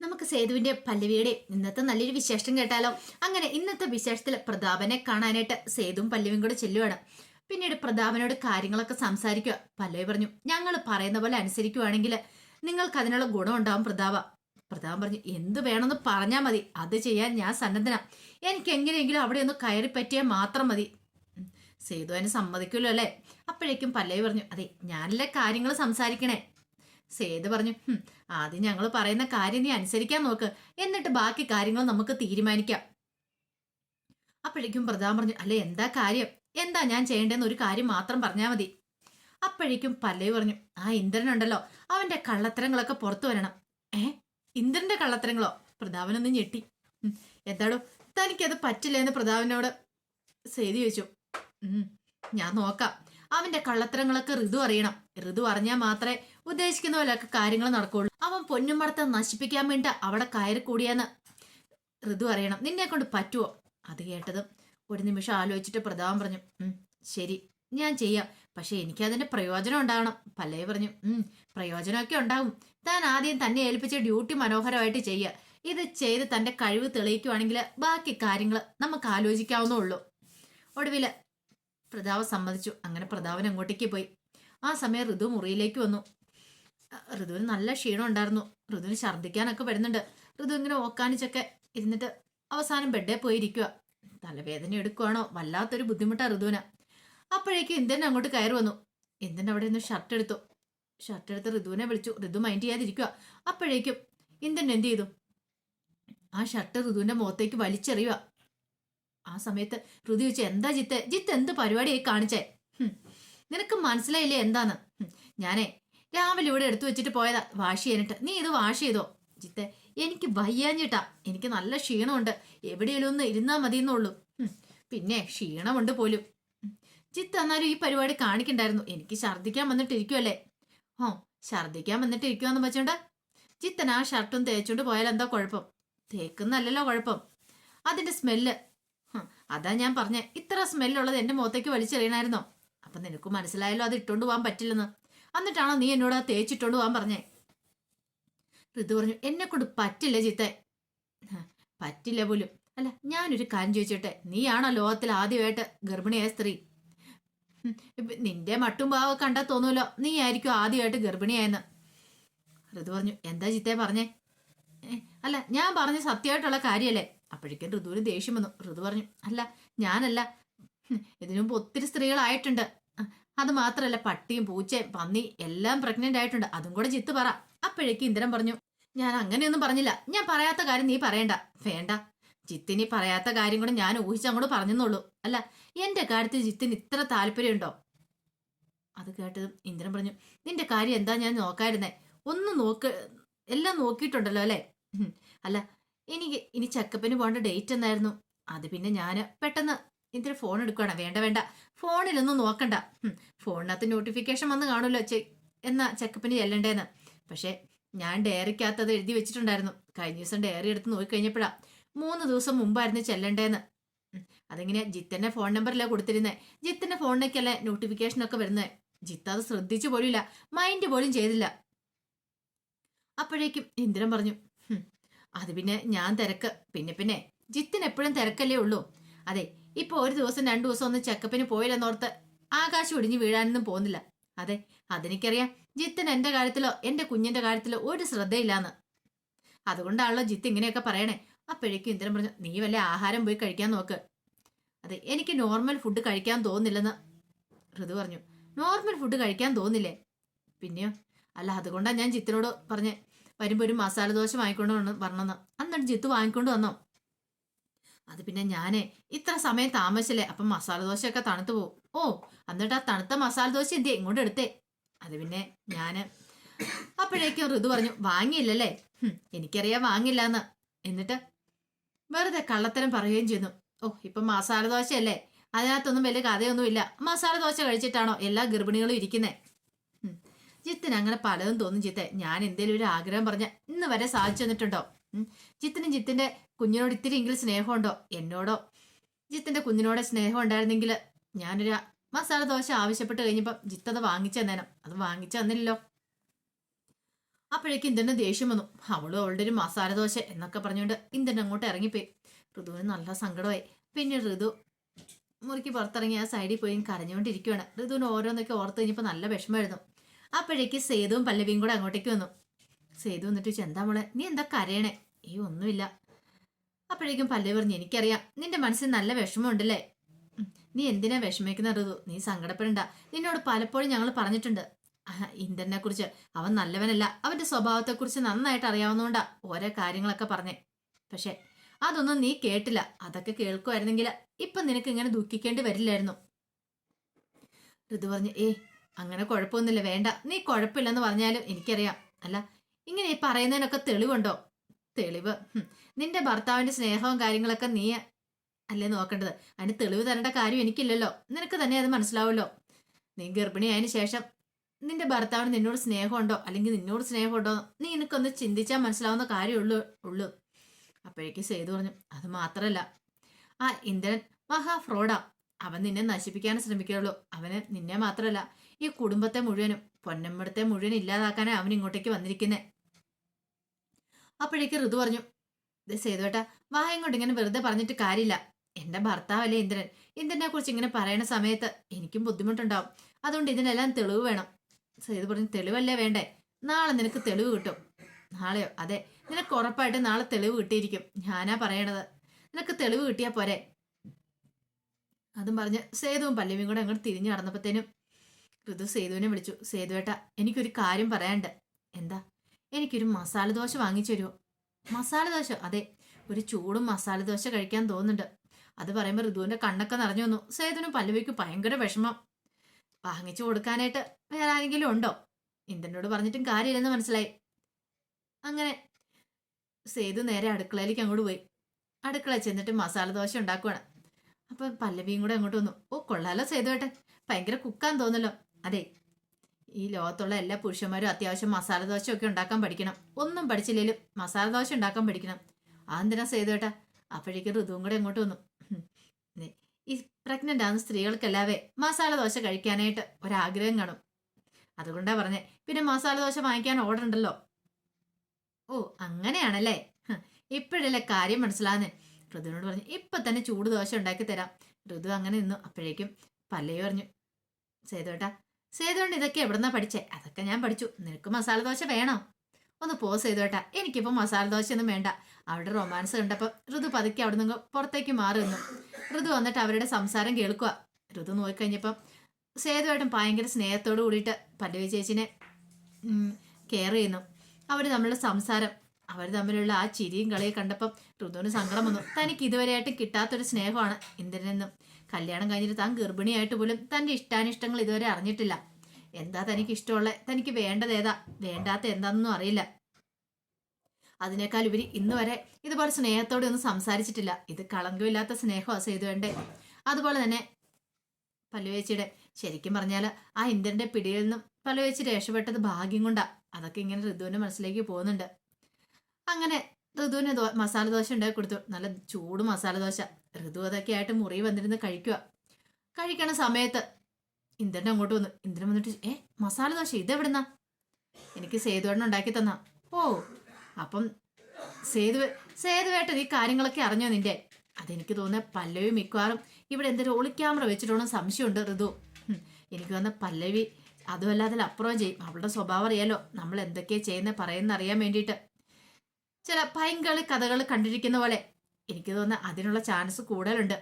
നമുക്ക് സേതുവിന്റെ പല്ലവിയുടെ ഇന്നത്തെ നല്ലൊരു വിശേഷം കേട്ടാലോ? അങ്ങനെ ഇന്നത്തെ വിശേഷത്തിൽ പ്രതാപനെ കാണാനായിട്ട് സേതുവും പല്ലവിയും കൂടെ ചെല്ലുവാണ്. പിന്നീട് പ്രതാപനോട് കാര്യങ്ങളൊക്കെ സംസാരിക്കുക പല്ലവി പറഞ്ഞു ഞങ്ങൾ പറയുന്ന പോലെ അനുസരിക്കുവാണെങ്കിൽ നിങ്ങൾക്ക് അതിനുള്ള ഗുണം ഉണ്ടാവും പ്രതാപ. പ്രതാപൻ പറഞ്ഞു എന്ത് വേണമെന്ന് പറഞ്ഞാൽ മതി. അത് ചെയ്യാൻ ഞാൻ സന്നദ്ധന. എനിക്ക് എങ്ങനെയെങ്കിലും അവിടെ ഒന്ന് കയറി പറ്റിയാൽ മാത്രം മതി. സേതു അതിന് സമ്മതിക്കുമല്ലോ അല്ലേ? അപ്പോഴേക്കും പല്ലവി പറഞ്ഞു അതെ ഞാനല്ലേ കാര്യങ്ങൾ സംസാരിക്കണേ? സേതു പറഞ്ഞു "ഹും, ആദ്യം ഞങ്ങൾ പറയുന്ന കാര്യം നീ അനുസരിക്കാൻ നോക്ക്. എന്നിട്ട് ബാക്കി കാര്യങ്ങൾ നമുക്ക് തീരുമാനിക്കാം. അപ്പോഴേക്കും പ്രധാൻ പറഞ്ഞു അല്ലെ എന്താ കാര്യം? എന്താ ഞാൻ ചെയ്യേണ്ടെന്ന് ഒരു കാര്യം മാത്രം പറഞ്ഞാൽ മതി. അപ്പോഴേക്കും പല്ലവി പറഞ്ഞു ആ ഇന്ദ്രനുണ്ടല്ലോ അവന്റെ കള്ളത്തരങ്ങളൊക്കെ പുറത്തു വരണം. ഏ? ഇന്ദ്രന്റെ കള്ളത്തരങ്ങളോ? പ്രതാപനൊന്ന് ഞെട്ടി. "ഉം, എന്താടോ തനിക്കത് പറ്റില്ല എന്ന് പ്രതാപനോട് സേതി ചോദിച്ചു. "ഉം, ഞാൻ നോക്കാം. അവന്റെ കള്ളത്തരങ്ങളൊക്കെ ഋതു അറിയണം. ഋതു അറിഞ്ഞാൽ മാത്രമേ ഉദ്ദേശിക്കുന്ന പോലെയൊക്കെ കാര്യങ്ങൾ നടക്കുള്ളൂ. അവൻ പൊന്നുമടത്തെ നശിപ്പിക്കാൻ വേണ്ടി അവിടെ കയറി കൂടിയെന്ന് ഋതു അറിയണം. നിന്നെ കൊണ്ട് പറ്റുമോ അത് കേട്ടതും ഒരു നിമിഷം ആലോചിച്ചിട്ട് പ്രതാപം പറഞ്ഞു ശരി ഞാൻ ചെയ്യാം. പക്ഷെ എനിക്ക് അതിന്റെ പ്രയോജനം ഉണ്ടാവണം പല്ലവി പറഞ്ഞു ഉം പ്രയോജനമൊക്കെ ഉണ്ടാവും താൻ ആദ്യം തന്നെ ഏൽപ്പിച്ച ഡ്യൂട്ടി മനോഹരമായിട്ട് ചെയ്യുക. ഇത് ചെയ്ത് തന്റെ കഴിവ് തെളിയിക്കുവാണെങ്കിൽ ബാക്കി കാര്യങ്ങൾ നമുക്ക് ആലോചിക്കാവുന്നേ ഉള്ളൂ ഒടുവിൽ പ്രതാപ് സമ്മതിച്ചു. അങ്ങനെ പ്രതാപൻ അങ്ങോട്ടേക്ക് പോയി. ആ സമയം ഋതു മുറിയിലേക്ക് വന്നു. ഋതുവിന് നല്ല ക്ഷീണം ഉണ്ടായിരുന്നു. ഋതുവിന് ഛർദ്ദിക്കാനൊക്കെ വരുന്നുണ്ട്. ഋതു ഇങ്ങനെ ഓക്കാനിച്ചൊക്കെ ഇരുന്നിട്ട് അവസാനം ബെഡേ പോയി ഇരിക്കുക തലവേദന എടുക്കുവാണോ? വല്ലാത്തൊരു ബുദ്ധിമുട്ടാ ഋതുവിന്. അപ്പോഴേക്കും ഇന്ദ്രൻ അങ്ങോട്ട് കയറി വന്നു. ഇന്ദ്രൻ അവിടെ നിന്ന് ഷർട്ട് എടുത്തു. ഷർട്ട് എടുത്ത് ഋതുവിനെ വിളിച്ചു. ഋതു മൈൻഡ് ചെയ്യാതിരിക്കുക അപ്പോഴേക്കും ഇന്ത്യൻ എന്ത് ചെയ്തു? ആ ഷർട്ട് ഋതുവിന്റെ മുഖത്തേക്ക് വലിച്ചെറിയുക ആ സമയത്ത് ഋതു ചോദിച്ചു എന്താ ജിത്ത്? ജിത്ത് എന്ത് പരിപാടിയായി കാണിച്ചേ? നിനക്ക് മനസ്സിലായില്ലേ എന്താന്ന്? ഞാനേ രാവിലെ ഇവിടെ എടുത്തു വെച്ചിട്ട് പോയതാ. വാഷ് ചെയ്യാനിട്ട്. നീ ഇത് വാഷ് ചെയ്തോ? ജിത്തെ എനിക്ക് വയ്യാഞ്ഞിട്ടാ. എനിക്ക് നല്ല ക്ഷീണമുണ്ട്. എവിടെയെങ്കിലും ഒന്ന് ഇരുന്നാ മതി എന്നുള്ളൂ പിന്നെ ക്ഷീണമുണ്ട് പോലും. ജിത്ത് എന്നാലും ഈ പരിപാടി കാണിക്കണ്ടായിരുന്നു. എനിക്ക് ഛർദ്ദിക്കാൻ വന്നിട്ടിരിക്കുമല്ലേ ഓ ഛർദ്ദിക്കാൻ വന്നിട്ടിരിക്കുവാന്ന് വെച്ചോണ്ട് ജിത്തൻ ആ ഷർട്ടും തേച്ചുകൊണ്ട് പോയാൽ എന്താ കുഴപ്പം? തേക്കുന്നല്ലല്ലോ കുഴപ്പം. അതിന്റെ സ്മെല്ല്. അതാ ഞാൻ പറഞ്ഞേ. ഇത്ര സ്മെല്ലുള്ളത് എന്റെ മുഖത്തേക്ക് വലിച്ചെറിയണായിരുന്നോ? അപ്പൊ നിനക്ക് മനസ്സിലായല്ലോ അത് ഇട്ടുകൊണ്ട് പോകാൻ പറ്റില്ലെന്ന്. എന്നിട്ടാണോ നീ എന്നോട് ആ തേച്ചിട്ടോണ്ട് പോകാൻ പറഞ്ഞേ. ഋതു പറഞ്ഞു എന്നെ കൊണ്ട് പറ്റില്ല ചിത്തെ. പറ്റില്ല പോലും. അല്ല ഞാനൊരു കാര്യം ചോദിച്ചോട്ടെ? നീയാണോ ലോകത്തിൽ ആദ്യമായിട്ട് ഗർഭിണിയായ സ്ത്രീ? നിന്റെ മട്ടും ഭാവം കണ്ടാ തോന്നുമല്ലോ നീ ആയിരിക്കും ആദ്യമായിട്ട് ഗർഭിണിയായെന്ന്. ഋതു പറഞ്ഞു എന്താ ചിത്തെ പറഞ്ഞേ? അല്ല ഞാൻ പറഞ്ഞ സത്യമായിട്ടുള്ള കാര്യമല്ലേ അപ്പോഴേക്കും ഋതുവിന് ദേഷ്യം വന്നു. ഋതു പറഞ്ഞു അല്ല ഞാനല്ല. ഇതിനു മുമ്പ് ഒത്തിരി സ്ത്രീകളായിട്ടുണ്ട്. അത് മാത്രമല്ല പട്ടിയും പൂച്ചയും പന്നി എല്ലാം പ്രഗ്നന്റ് ആയിട്ടുണ്ട്. അതും കൂടെ ജിത്ത് പറ. അപ്പോഴേക്ക് ഇന്ദ്രൻ പറഞ്ഞു ഞാൻ അങ്ങനെയൊന്നും പറഞ്ഞില്ല. ഞാൻ പറയാത്ത കാര്യം നീ പറയണ്ട. വേണ്ട. ജിത്തിനി പറയാത്ത കാര്യം കൂടെ ഞാൻ ഊഹിച്ചങ്ങോട്ട് പറഞ്ഞെന്നുള്ളൂ അല്ല എന്റെ കാര്യത്തിൽ ജിത്തിന് ഇത്ര താല്പര്യമുണ്ടോ? അത് കേട്ടതും ഇന്ദ്രൻ പറഞ്ഞു നിന്റെ കാര്യം എന്താ ഞാൻ നോക്കായിരുന്നേ? ഒന്ന് നോക്ക് എല്ലാം നോക്കിയിട്ടുണ്ടല്ലോ അല്ലേ? അല്ല എനിക്ക് ഇനി ചെക്കപ്പിന് പോകേണ്ട ഡേറ്റ് എന്നായിരുന്നു. അത് പിന്നെ ഞാൻ പെട്ടെന്ന് ഇന്ദ്രൻ ഫോൺ എടുക്കുകയാണ് വേണ്ട വേണ്ട. ഫോണിലൊന്നും നോക്കണ്ട. ഫോണിനകത്ത് നോട്ടിഫിക്കേഷൻ വന്ന് കാണുമല്ലോ. ചെ എന്നാ ചെക്കപ്പിന് ചെല്ലണ്ടേന്ന്. പക്ഷേ ഞാൻ ഡയറിക്കകത്ത് എഴുതി വെച്ചിട്ടുണ്ടായിരുന്നു. കഴിഞ്ഞ ദിവസം ഡയറി എടുത്ത് നോക്കിക്കഴിഞ്ഞപ്പോഴാ മൂന്ന് ദിവസം മുമ്പായിരുന്നു ചെല്ലണ്ടേന്ന്. അതിങ്ങനെ ജിത്തന്റെ ഫോൺ നമ്പറിലാണ് കൊടുത്തിരുന്നേ. ജിത്തന്റെ ഫോണിലേക്കല്ലേ നോട്ടിഫിക്കേഷൻ ഒക്കെ വരുന്നത് ജിത്ത് അത് ശ്രദ്ധിച്ചു ഇല്ല മൈൻഡ് പോലും ചെയ്തില്ല. അപ്പോഴേക്കും ഇന്ദ്രൻ പറഞ്ഞു അത് പിന്നെ ഞാൻ തിരക്ക്. പിന്നെ പിന്നെ ജിത്തിന് എപ്പോഴും തിരക്കല്ലേ ഉള്ളൂ. അതെ ഇപ്പൊ ഒരു ദിവസം രണ്ടു ദിവസം ഒന്ന് ചെക്കപ്പിന് പോയില്ലെന്നോർത്ത് ആകാശം ഒടിഞ്ഞു വീഴാനൊന്നും പോകുന്നില്ല. അതെ അതെനിക്കറിയാം. ജിത്തിന് എന്റെ കാര്യത്തിലോ എന്റെ കുഞ്ഞിന്റെ കാര്യത്തിലോ ഒരു ശ്രദ്ധയില്ലാന്ന്. അതുകൊണ്ടാണല്ലോ ജിത്ത് ഇങ്ങനെയൊക്കെ പറയണേ. അപ്പോഴേക്കും ഇന്ദ്രൻ പറഞ്ഞു നീ വല്ല ആഹാരം പോയി കഴിക്കാൻ നോക്ക്. അതെ എനിക്ക് നോർമൽ ഫുഡ് കഴിക്കാൻ തോന്നില്ലെന്ന് ഋതു പറഞ്ഞു നോർമൽ ഫുഡ് കഴിക്കാൻ തോന്നില്ലേ? പിന്നെയോ അല്ല അതുകൊണ്ടാണ് ഞാൻ ജിത്തിനോട് പറഞ്ഞ് വരുമ്പോൾ ഒരു മസാല ദോശ വാങ്ങിക്കൊണ്ട് വന്ന് പറഞ്ഞെന്ന് അന്നിട്ട് ജിത്ത് വാങ്ങിക്കൊണ്ട് വന്നോ. അത് പിന്നെ ഞാനേ. ഇത്ര സമയം താമസിച്ചില്ലേ? അപ്പം മസാല ദോശയൊക്കെ തണുത്തു പോകും ഓ എന്നിട്ട് ആ തണുത്ത മസാല ദോശ എന്തിയെ? ഇങ്ങോട്ട് എടുത്തേ. അത് പിന്നെ ഞാൻ അപ്പോഴേക്കും ഋതു പറഞ്ഞു വാങ്ങിയില്ലല്ലേ? എനിക്കറിയാം വാങ്ങില്ല എന്ന് എന്നിട്ട് വെറുതെ കള്ളത്തരം പറയുകയും ചെയ്യുന്നു ഓ ഇപ്പം മസാല ദോശയല്ലേ? അതിനകത്തൊന്നും വലിയ കഥയൊന്നുമില്ല. മസാല ദോശ കഴിച്ചിട്ടാണോ എല്ലാ ഗർഭിണികളും ഇരിക്കുന്നേ. ജിത്തിന് അങ്ങനെ പലതും തോന്നും ജിത്തെ. ഞാൻ എന്തേലും ഒരു ആഗ്രഹം പറഞ്ഞ ഇന്ന് വരെ സാധിച്ചു തന്നിട്ടുണ്ടോ. ജിത്തിന് ജിത്തിന്റെ കുഞ്ഞിനോട് ഇത്തിരി എങ്കിലും സ്നേഹമുണ്ടോ? എന്നോടോ? ജിത്തിന്റെ കുഞ്ഞിനോട് സ്നേഹം ഉണ്ടായിരുന്നെങ്കിൽ ഞാനൊരു മസാല ദോശ ആവശ്യപ്പെട്ട് കഴിഞ്ഞപ്പം ജിത്ത് അത് വാങ്ങിച്ചു തന്നേനം. അത് വാങ്ങിച്ചു തന്നില്ലല്ലോ. അപ്പോഴേക്കും ഇന്ദ്രന് ദേഷ്യം വന്നു. അവളും അവളുടെ ഒരു മസാല ദോശ എന്നൊക്കെ പറഞ്ഞുകൊണ്ട് ഇന്ദ്രൻ അങ്ങോട്ട് ഇറങ്ങിപ്പോയി. ഋതുവിന് നല്ല സങ്കടമായി. പിന്നെ ഋതു മുറുക്കി പുറത്തിറങ്ങി ആ സൈഡിൽ പോയി കരഞ്ഞുകൊണ്ടിരിക്കുകയാണ് ഋതുവിന് ഓരോന്നൊക്കെ ഓർത്ത് കഴിഞ്ഞപ്പോൾ നല്ല വിഷമമായിരുന്നു. അപ്പോഴേക്ക് സേതുവും പല്ലവിയും കൂടെ അങ്ങോട്ടേക്ക് വന്നു. സേതു വന്നിട്ട് ചോദിച്ചു എന്താ മോളെ? നീ എന്താ കരയണേ? ഈ ഒന്നുമില്ല. അപ്പോഴേക്കും പല്ലവി പറഞ്ഞു എനിക്കറിയാം നിന്റെ മനസ്സിൽ നല്ല വിഷമമുണ്ടല്ലേ? നീ എന്തിനാ വിഷമിക്കുന്ന നീ സങ്കടപ്പെടണ്ട. നിന്നോട് പലപ്പോഴും ഞങ്ങൾ പറഞ്ഞിട്ടുണ്ട്. ഇന്ദ്രനെ കുറിച്ച് അവൻ നല്ലവനല്ല. അവന്റെ സ്വഭാവത്തെക്കുറിച്ച് നന്നായിട്ട് അറിയാവുന്നതുകൊണ്ടാ ഓരോ കാര്യങ്ങളൊക്കെ പറഞ്ഞേ. പക്ഷെ അതൊന്നും നീ കേട്ടില്ല. അതൊക്കെ കേൾക്കുമായിരുന്നെങ്കിൽ ഇപ്പൊ നിനക്ക് ഇങ്ങനെ ദുഃഖിക്കേണ്ടി വരില്ലായിരുന്നു. ഋതു പറഞ്ഞു ഏ അങ്ങനെ കുഴപ്പമൊന്നുമില്ല. വേണ്ട. നീ കുഴപ്പമില്ലെന്ന് പറഞ്ഞാലും എനിക്കറിയാം. അല്ല ഇങ്ങനെ ഈ പറയുന്നതിനൊക്കെ തെളിവുണ്ടോ? തെളിവ്. നിന്റെ ഭർത്താവിന്റെ സ്നേഹവും കാര്യങ്ങളൊക്കെ നീ അല്ലേ നോക്കേണ്ടത്? അതിന് തെളിവ് തരേണ്ട കാര്യം എനിക്കില്ലല്ലോ. നിനക്ക് തന്നെ അത് മനസ്സിലാവുമല്ലോ. നീ ഗർഭിണിയായതിനു ശേഷം നിന്റെ ഭർത്താവിന് നിന്നോട് സ്നേഹമുണ്ടോ? അല്ലെങ്കിൽ നിന്നോട് സ്നേഹമുണ്ടോ? നീ എനിക്കൊന്ന് ചിന്തിച്ചാൽ മനസ്സിലാവുന്ന കാര്യമുള്ളൂ ഉള്ളൂ. അപ്പോഴേക്ക് സേതു പറഞ്ഞു അത് മാത്രല്ല. ആ ഇന്ദ്രൻ മഹാ ഫ്രോഡാ അവൻ നിന്നെ നശിപ്പിക്കാൻ ശ്രമിക്കുകയുള്ളൂ. അവന് നിന്നെ മാത്രമല്ല ഈ കുടുംബത്തെ മുഴുവനും പൊന്നമ്പടത്തെ മുഴുവൻ ഇല്ലാതാക്കാനാണ് അവൻ ഇങ്ങോട്ടേക്ക് വന്നിരിക്കുന്നത് അപ്പോഴേക്ക് ഋതു പറഞ്ഞു ഇത് സേതുവേട്ടാ വായം കൊണ്ട് ഇങ്ങനെ വെറുതെ പറഞ്ഞിട്ട് കാര്യമില്ല. എന്റെ ഭർത്താവല്ലേ ഇന്ദ്രൻ. ഇന്ദ്രനെ കുറിച്ച് ഇങ്ങനെ പറയണ സമയത്ത് എനിക്കും ബുദ്ധിമുട്ടുണ്ടാവും. അതുകൊണ്ട് ഇതിനെല്ലാം തെളിവ് വേണം. സേതു പറഞ്ഞു തെളിവല്ലേ വേണ്ടേ? നാളെ നിനക്ക് തെളിവ് കിട്ടും. നാളെയോ? അതെ. നിനക്ക് ഉറപ്പായിട്ട് നാളെ തെളിവ് കിട്ടിയിരിക്കും. ഞാനാ പറയണത്. നിനക്ക് തെളിവ് കിട്ടിയാ പോരെ. അതും പറഞ്ഞ് സേതുവും പല്ലവിയും കൂടെ അങ്ങോട്ട് തിരിഞ്ഞു നടന്നപ്പോഴത്തേനും ഋതു സേതുവിനെ വിളിച്ചു സേതുവേട്ട എനിക്കൊരു കാര്യം പറയാണ്ട് എന്താ? എനിക്കൊരു മസാല ദോശ വാങ്ങിച്ചു തരുമോ മസാല ദോശ അതെ ഒരു ചൂടും മസാല ദോശ കഴിക്കാൻ തോന്നുന്നുണ്ട്. അത് പറയുമ്പോൾ ഋതുവിന്റെ കണ്ണൊക്കെ നിറഞ്ഞു വന്നു. സേതുവിന് പല്ലവിക്ക് ഭയങ്കര വിഷമം. വാങ്ങിച്ചു കൊടുക്കാനായിട്ട് വേറെ ആരെങ്കിലും ഉണ്ടോ? ഇന്ദ്രനോട് പറഞ്ഞിട്ടും കാര്യമില്ലെന്ന് മനസ്സിലായി. അങ്ങനെ സേതു നേരെ അടുക്കളയിലേക്ക് അങ്ങോട്ട് പോയി. അടുക്കള ചെന്നിട്ട് മസാല ദോശ ഉണ്ടാക്കുവാണ്. അപ്പൊ പല്ലവിയും കൂടെ അങ്ങോട്ട് വന്നു. ഓ കൊള്ളാലോ സേതുവേട്ടൻ. ഭയങ്കര കുക്കാൻ തോന്നല്ലോ. അതെ ഈ ലോകത്തുള്ള എല്ലാ പുരുഷന്മാരും അത്യാവശ്യം മസാല ദോശ ഒക്കെ ഉണ്ടാക്കാൻ പഠിക്കണം. ഒന്നും പഠിച്ചില്ലെങ്കിലും മസാല ദോശ ഉണ്ടാക്കാൻ പഠിക്കണം. അതെന്തിനാ സേതുവേട്ടാ അപ്പോഴേക്കും ഋതുവും കൂടെ അങ്ങോട്ട് വന്നു. ഈ പ്രഗ്നന്റ് ആകുന്ന സ്ത്രീകൾക്കല്ലാതെ മസാല ദോശ കഴിക്കാനായിട്ട് ഒരാഗ്രഹം കാണും. അതുകൊണ്ടാ പറഞ്ഞേ പിന്നെ മസാല ദോശ വാങ്ങിക്കാൻ ഓർഡർ ഉണ്ടല്ലോ. ഓ അങ്ങനെയാണല്ലേ? ഇപ്പോഴല്ലേ കാര്യം മനസ്സിലാകുന്നേ. ഋതുവിനോട് പറഞ്ഞു ഇപ്പൊ തന്നെ ചൂട് ദോശ ഉണ്ടാക്കി തരാം. ഋതു അങ്ങനെ നിന്നു. അപ്പോഴേക്കും പല്ലയോ പറഞ്ഞു സേതുവേട്ടാ സേതുകൊണ്ട് ഇതൊക്കെ എവിടുന്നാ പഠിച്ചേ? അതൊക്കെ ഞാൻ പഠിച്ചു. നിനക്ക് മസാല ദോശ വേണോ? ഒന്ന് പോ സേതുവേട്ടാ. എനിക്കിപ്പോ മസാല ദോശയൊന്നും വേണ്ട. അവിടെ റൊമാൻസ് കണ്ടപ്പോ ഋതു പതുക്കെ അവിടെ നിന്ന് പുറത്തേക്ക് മാറി നിന്നു. ഋതു വന്നിട്ട് അവരുടെ സംസാരം കേൾക്കുക ഋതു നോക്കിക്കഴിഞ്ഞപ്പം സേതുവായിട്ടും ഭയങ്കര സ്നേഹത്തോട് കൂടിയിട്ട് പല്ലവി ചേച്ചിനെ കെയർ ചെയ്യുന്നു. അവർ തമ്മിലുള്ള സംസാരം അവർ തമ്മിലുള്ള ആ ചിരിയും കളിയും കണ്ടപ്പം ഋതുവിന് സങ്കടം വന്നു. തനിക്ക് ഇതുവരെയായിട്ടും കിട്ടാത്തൊരു സ്നേഹമാണ് ഇന്ദ്രനെന്നും. കല്യാണം കഴിഞ്ഞിട്ട് താൻ ഗർഭിണിയായിട്ട് പോലും തന്റെ ഇഷ്ടാനിഷ്ടങ്ങൾ ഇതുവരെ അറിഞ്ഞിട്ടില്ല. എന്താ തനിക്ക് ഇഷ്ടമുള്ള തനിക്ക് വേണ്ടത് ഏതാ? വേണ്ടാത്ത എന്താണെന്നൊന്നും അറിയില്ല. അതിനേക്കാൾ ഉപരി ഇന്ന് വരെ ഇതുപോലെ സ്നേഹത്തോടെ ഒന്നും സംസാരിച്ചിട്ടില്ല. ഇത് കളങ്കമില്ലാത്ത സ്നേഹമാണ് സേതുവേണ്ടേ അതുപോലെ തന്നെ പല്ലുവേച്ചിയുടെ ശരിക്കും പറഞ്ഞാൽ ആ ഇന്ദ്രന്റെ പിടിയിൽ നിന്നും പല്ലുവേച്ചി രക്ഷപ്പെട്ടത് ഭാഗ്യം കൊണ്ടാ. അതൊക്കെ ഇങ്ങനെ ഋതുവിന്റെ മനസ്സിലേക്ക് പോകുന്നുണ്ട്. അങ്ങനെ ഋതുവിന് ദോ മസാല ദോശ ഉണ്ടാക്കി കൊടുത്തു. നല്ല ചൂട് മസാല ദോശ. ഋതു അതൊക്കെ ആയിട്ട് മുറി വന്നിരുന്ന് കഴിക്കുക കഴിക്കണ സമയത്ത് ഇന്ദ്രൻ അങ്ങോട്ട് വന്നു. ഇന്ദ്രൻ വന്നിട്ട് ഏ മസാല ദോശ ഇതെവിടുന്നാ? എനിക്ക് സേതുവേട്ടൻ ഉണ്ടാക്കി തന്ന. ഓ അപ്പം സേതു സേതുവേട്ടൻ ഈ കാര്യങ്ങളൊക്കെ അറിഞ്ഞോ നിന്റെ? അതെനിക്ക് തോന്നുന്ന പല്ലവി മിക്കവാറും ഇവിടെ എന്തൊരു ഒളിക്യാമറ വെച്ചിട്ടുള്ള സംശയമുണ്ട് ഋതു. എനിക്ക് തോന്നുന്ന പല്ലവി അതുമല്ലാതെ അപ്പുറം ചെയ്യും. അവളുടെ സ്വഭാവം അറിയാലോ. നമ്മൾ എന്തൊക്കെയാ ചെയ്യുന്ന പറയുന്ന അറിയാൻ വേണ്ടിയിട്ട്. ചില പൈങ്കളി കഥകൾ കണ്ടിരിക്കുന്ന പോലെ എനിക്ക് തോന്നുന്ന അതിനുള്ള ചാൻസ് കൂടുതലുണ്ട്.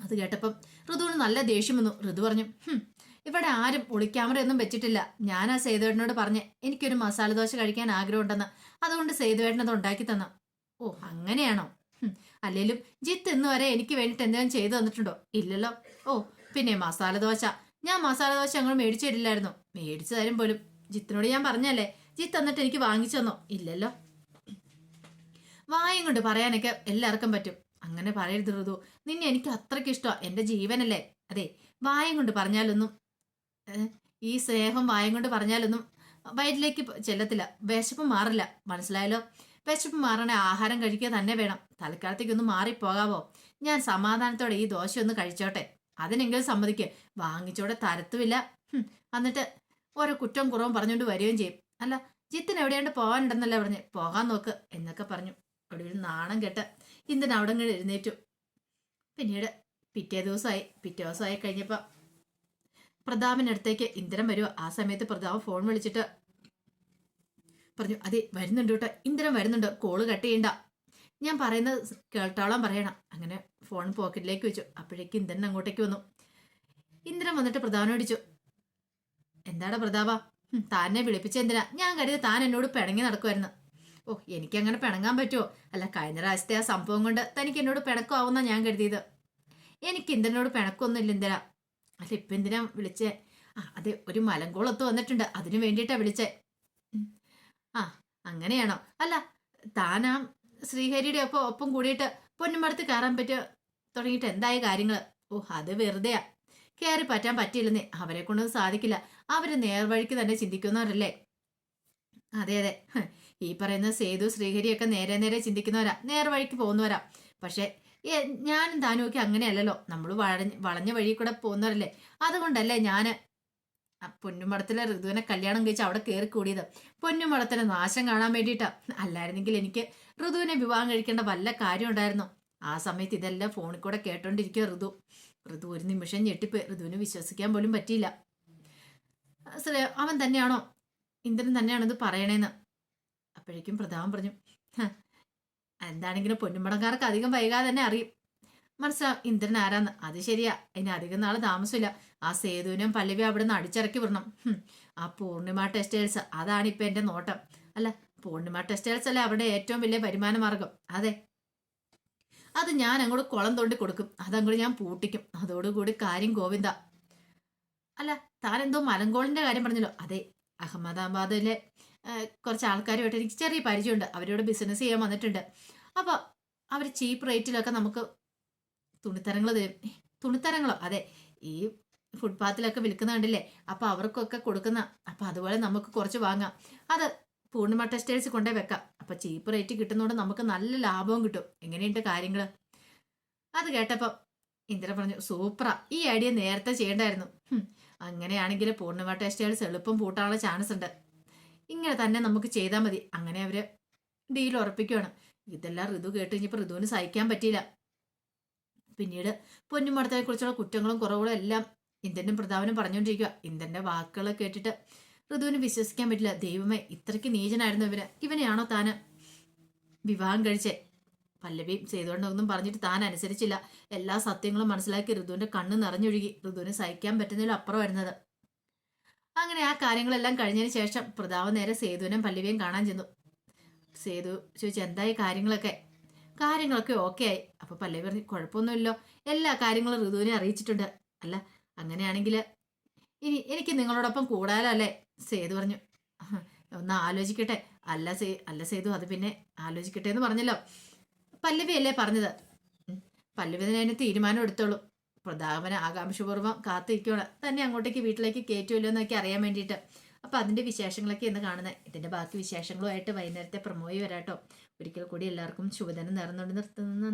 അത് കേട്ടപ്പം ഋതുവിന് നല്ല ദേഷ്യം വന്നു. ഋതു പറഞ്ഞു "ഹും, ഇവിടെ ആരും ഒളിക്യാമറ ഒന്നും വെച്ചിട്ടില്ല. ഞാൻ ആ സേതുവേട്ടനോട് പറഞ്ഞ് എനിക്കൊരു മസാല ദോശ കഴിക്കാൻ ആഗ്രഹമുണ്ടെന്ന്. അതുകൊണ്ട് സേതുവേട്ടൻ അത് ഉണ്ടാക്കി തന്ന. ഓ അങ്ങനെയാണോ? അല്ലെങ്കിലും ജിത്ത് ഇന്ന് വരെ എനിക്ക് വേണ്ടിയിട്ട് എന്തെങ്കിലും ചെയ്തു തന്നിട്ടുണ്ടോ? ഇല്ലല്ലോ. ഓ പിന്നെ മസാല ദോശ. ഞാൻ മസാല ദോശ അങ്ങോട്ട് മേടിച്ചു തരില്ലായിരുന്നു മേടിച്ചു തരും പോലും. ജിത്തിനോട് ഞാൻ പറഞ്ഞല്ലേ ജിത്ത് എന്നിട്ട് എനിക്ക് വാങ്ങിച്ചു തന്നോ? ഇല്ലല്ലോ. വായും കൊണ്ട് പറയാനൊക്കെ എല്ലാവർക്കും പറ്റും. അങ്ങനെ പറയരുത് ഋതു. നിന്നെ എനിക്ക് അത്രയ്ക്ക് ഇഷ്ടമാണ് എന്റെ ജീവനല്ലേ. അതെ വായും കൊണ്ട് പറഞ്ഞാലൊന്നും ഈ സ്നേഹം വായും കൊണ്ട് പറഞ്ഞാലൊന്നും വയറ്റിലേക്ക് ചെല്ലത്തില്ല. വിശപ്പ് മാറില്ല. മനസ്സിലായല്ലോ? വിശപ്പ് മാറണ ആഹാരം കഴിക്കുക തന്നെ വേണം. തൽക്കാലത്തേക്കൊന്ന് മാറിപ്പോകാവോ? ഞാൻ സമാധാനത്തോടെ ഈ ദോശ ഒന്ന് കഴിച്ചോട്ടെ. അതിനെങ്കിലും സമ്മതിക്ക്. വാങ്ങിച്ചോടെ തരത്തുമില്ല. എന്നിട്ട് ഓരോ കുറ്റവും കുറവും പറഞ്ഞുകൊണ്ട് വരികയും ചെയ്യും. അല്ല ജിത്തിന് എവിടെയാണ്ട് പോകാനുണ്ടെന്നല്ലേ പറഞ്ഞ്? പോകാൻ നോക്ക് എന്നൊക്കെ പറഞ്ഞു. ഒടുവിൽ നാണം കെട്ട് ഇന്ദ്രൻ അവിടെ ഇങ്ങനെ എഴുന്നേറ്റു. പിന്നീട് പിറ്റേ ദിവസമായി പിറ്റേ ദിവസമായി കഴിഞ്ഞപ്പോൾ പ്രതാപനടുത്തേക്ക് ഇന്ദ്രൻ വരുമോ ആ സമയത്ത് പ്രതാപ് ഫോൺ വിളിച്ചിട്ട് പറഞ്ഞു അതെ വരുന്നുണ്ട് കേട്ടോ. ഇന്ദ്രൻ വരുന്നുണ്ട്. കോൾ കട്ട് ചെയ്യണ്ട. ഞാൻ പറയുന്നത് കേട്ടോളം പറയണം. അങ്ങനെ ഫോൺ പോക്കറ്റിലേക്ക് വെച്ചു. അപ്പോഴേക്ക് ഇന്ദ്രൻ അങ്ങോട്ടേക്ക് വന്നു. ഇന്ദ്രൻ വന്നിട്ട് പ്രതാപനോട് വിളിച്ചു എന്താടാ പ്രതാപ? താനെ വിളിപ്പിച്ച എന്തിനാ? ഞാൻ കരുതി താൻ എന്നോട് പിണങ്ങി നടക്കുമായിരുന്നു ഓ എനിക്കങ്ങനെ പിണങ്ങാൻ പറ്റുമോ അല്ല കഴിഞ്ഞ പ്രാവശ്യത്തെ ആ സംഭവം കൊണ്ട് തനിക്ക് എന്നോട് പിണക്കമാവുന്ന ഞാൻ കരുതിയത്. എനിക്ക് ഇന്ദ്രനോട് പിണക്കൊന്നുമില്ല ഇന്ദ്ര. അല്ല ഇപ്പം എന്തിനാ വിളിച്ചേ? ആ അതെ ഒരു മലങ്കോളത്ത് വന്നിട്ടുണ്ട്. അതിനു വേണ്ടിയിട്ടാ വിളിച്ചേ. ആ അങ്ങനെയാണോ? അല്ല താനാ ശ്രീഹരിയുടെ ഒപ്പം ഒപ്പം കൂടിയിട്ട് പൊന്നുമടത്ത് കയറാൻ പറ്റുക തുടങ്ങിയിട്ട് എന്തായ കാര്യങ്ങൾ ഓ അത് വെറുതെയാ. കയറി പറ്റാൻ പറ്റിയില്ലെന്നേ. അവരെ കൊണ്ടൊന്നും സാധിക്കില്ല. അവർ നേർവഴിക്ക് തന്നെ ചിന്തിക്കുന്നവരല്ലേ? അതെ അതെ. ഈ പറയുന്ന സേതു ശ്രീഹരിയൊക്കെ നേരെ നേരെ ചിന്തിക്കുന്നവരാ. നേർവഴിക്ക് പോകുന്നവരാ. പക്ഷെ ഞാനും താനും ഒക്കെ അങ്ങനെയല്ലല്ലോ. നമ്മൾ വളഞ്ഞ വളഞ്ഞ വഴി കൂടെ പോകുന്നവരല്ലേ. അതുകൊണ്ടല്ലേ ഞാൻ പൊന്നുമടത്തിലെ ഋതുവിനെ കല്യാണം കഴിച്ച് അവിടെ കയറി കൂടിയത് പൊന്നുമടത്തിലെ നാശം കാണാൻ വേണ്ടിയിട്ടാ. അല്ലായിരുന്നെങ്കിൽ എനിക്ക് ഋതുവിനെ വിവാഹം കഴിക്കേണ്ട വല്ല കാര്യം ഉണ്ടായിരുന്നു. ആ സമയത്ത് ഇതെല്ലാം ഫോണിൽ കൂടെ കേട്ടോണ്ടിരിക്കുക ഋതു. ഋതു ഒരു നിമിഷം ഞെട്ടിപ്പോയി. ഋതുവിന് വിശ്വസിക്കാൻ പോലും പറ്റിയില്ല. അവൻ തന്നെയാണോ? ഇന്ദ്രൻ തന്നെയാണോ ഇത് പറയണേന്ന്? അപ്പോഴേക്കും പ്രതാപം പറഞ്ഞു "ഹ, എന്താണെങ്കിലും പൊന്നുമടങ്കാർക്ക് അധികം വൈകാതെ തന്നെ അറിയും. മനസ്സിലാവും ഇന്ദ്രൻ ആരാന്ന്? അത് ശരിയാ. ഇനി അധികം നാളെ താമസമില്ല. ആ സേതുവിനും പല്ലവി അവിടെ നിന്ന് അടിച്ചിറക്കി വിടണം. ആ പൂർണിമ ടെക്സ്റ്റൈൽസ് അതാണ് ഇപ്പൊ എന്റെ നോട്ടം. അല്ല പൂർണിമ ടെക്സ്റ്റൈൽസ് അല്ലേ അവിടെ ഏറ്റവും വലിയ വരുമാന മാർഗം അതെ. അത് ഞാൻ അങ്ങോട്ട് കുളം തോണ്ടി കൊടുക്കും. അതങ്ങോട്ട് ഞാൻ പൂട്ടിക്കും. അതോടുകൂടി കാര്യം ഗോവിന്ദ. അല്ല താൻ എന്തോ മലങ്കോളിന്റെ കാര്യം പറഞ്ഞല്ലോ. അതെ അഹമ്മദാബാദിലെ കുറച്ച് ആൾക്കാരുമായിട്ട് എനിക്ക് ചെറിയ പരിചയമുണ്ട്. അവരോട് ബിസിനസ് ചെയ്യാൻ വന്നിട്ടുണ്ട്. അപ്പോൾ അവർ ചീപ്പ് റേറ്റിലൊക്കെ നമുക്ക് തുണിത്തരങ്ങൾ തരും. തുണിത്തരങ്ങളോ? അതെ. ഈ ഫുട്പാത്തിലൊക്കെ വിൽക്കുന്ന കണ്ടില്ലേ? അപ്പോൾ അവർക്കൊക്കെ കൊടുക്കുന്ന അപ്പോൾ അതുപോലെ നമുക്ക് കുറച്ച് വാങ്ങാം. അത് പൂർണിമ ടെക്സ്റ്റൈൽസ് കൊണ്ടേ വെക്കാം. അപ്പോൾ ചീപ്പ് റേറ്റ് കിട്ടുന്നതുകൊണ്ട് നമുക്ക് നല്ല ലാഭവും കിട്ടും. എങ്ങനെയുണ്ട് കാര്യങ്ങൾ അത് കേട്ടപ്പോൾ ഇന്ദ്ര പറഞ്ഞു സൂപ്പറാ. ഈ ഐഡിയ നേരത്തെ ചെയ്യണ്ടായിരുന്നു. അങ്ങനെയാണെങ്കിൽ പൂർണിമ ടെക്സ്റ്റൈൽസ് എളുപ്പം പൂട്ടാനുള്ള ചാൻസ് ഉണ്ട്. ഇങ്ങനെ തന്നെ നമുക്ക് ചെയ്താൽ മതി. അങ്ങനെ അവർ ഡീൽ ഉറപ്പിക്കുകയാണ് ഇതെല്ലാം ഋതു കേട്ട് കഴിഞ്ഞപ്പോൾ ഋതുവിന് സഹിക്കാൻ പറ്റിയില്ല. പിന്നീട് പൊന്നുമടത്തിനെ കുറിച്ചുള്ള കുറ്റങ്ങളും കുറവുകളും എല്ലാം ഇന്ദ്രനും പ്രതാപനും പറഞ്ഞുകൊണ്ടിരിക്കുക ഇന്ദ്രന്റെ വാക്കുകളെ കേട്ടിട്ട് ഋതുവിന് വിശ്വസിക്കാൻ പറ്റില്ല. ദൈവമേ ഇത്രയ്ക്ക് നീചനായിരുന്നു ഇവന് ഇവനെയാണോ താന് വിവാഹം കഴിച്ചേ? പല്ലവിയും ചെയ്തുകൊണ്ടൊന്നും പറഞ്ഞിട്ട് താൻ അനുസരിച്ചില്ല. എല്ലാ സത്യങ്ങളും മനസ്സിലാക്കി ഋതുവിന്റെ കണ്ണ് നിറഞ്ഞൊഴുകി. ഋതുവിന് സഹിക്കാൻ പറ്റുന്നതിലും വരുന്നത് അങ്ങനെ ആ കാര്യങ്ങളെല്ലാം കഴിഞ്ഞതിന് ശേഷം പ്രതാവ് നേരെ സേതുവിനും പല്ലവിയും കാണാൻ ചെന്നു. സേതു ചോദിച്ചു എന്തായി കാര്യങ്ങളൊക്കെ? കാര്യങ്ങളൊക്കെ ഓക്കെ ആയി. അപ്പൊ പല്ലവി പറഞ്ഞു കുഴപ്പമൊന്നുമില്ലോ. എല്ലാ കാര്യങ്ങളും ഋതുവിനെ അറിയിച്ചിട്ടുണ്ട്. അല്ല അങ്ങനെയാണെങ്കിൽ ഇനി എനിക്ക് നിങ്ങളോടൊപ്പം കൂടാലോ അല്ലേ? സേതു പറഞ്ഞു. ഒന്ന് ആലോചിക്കട്ടെ. അല്ല സേ അല്ല സേതു അത് പിന്നെ ആലോചിക്കട്ടെ എന്ന് പറഞ്ഞല്ലോ. പല്ലവി അല്ലേ പറഞ്ഞത്. പല്ലവി തന്നെ അതിന് തീരുമാനം എടുത്തോളൂ. പ്രതാപന ആകാംക്ഷപൂർവം കാത്തിരിക്കുകയാണ്. തന്നെ അങ്ങോട്ടേക്ക് വീട്ടിലേക്ക് കയറ്റുമല്ലോ എന്നൊക്കെ അറിയാൻ വേണ്ടിയിട്ട്. അപ്പൊ അതിന്റെ വിശേഷങ്ങളൊക്കെ ഇന്ന് കാണുന്നത് ഇതിന്റെ ബാക്കി വിശേഷങ്ങളുമായിട്ട് വൈകുന്നേരത്തെ പ്രമോയി വരാട്ടോ. ഒരിക്കൽ കൂടി എല്ലാവർക്കും ശുഭദിനം നേർന്നുകൊണ്ട് നിർത്തുന്നു.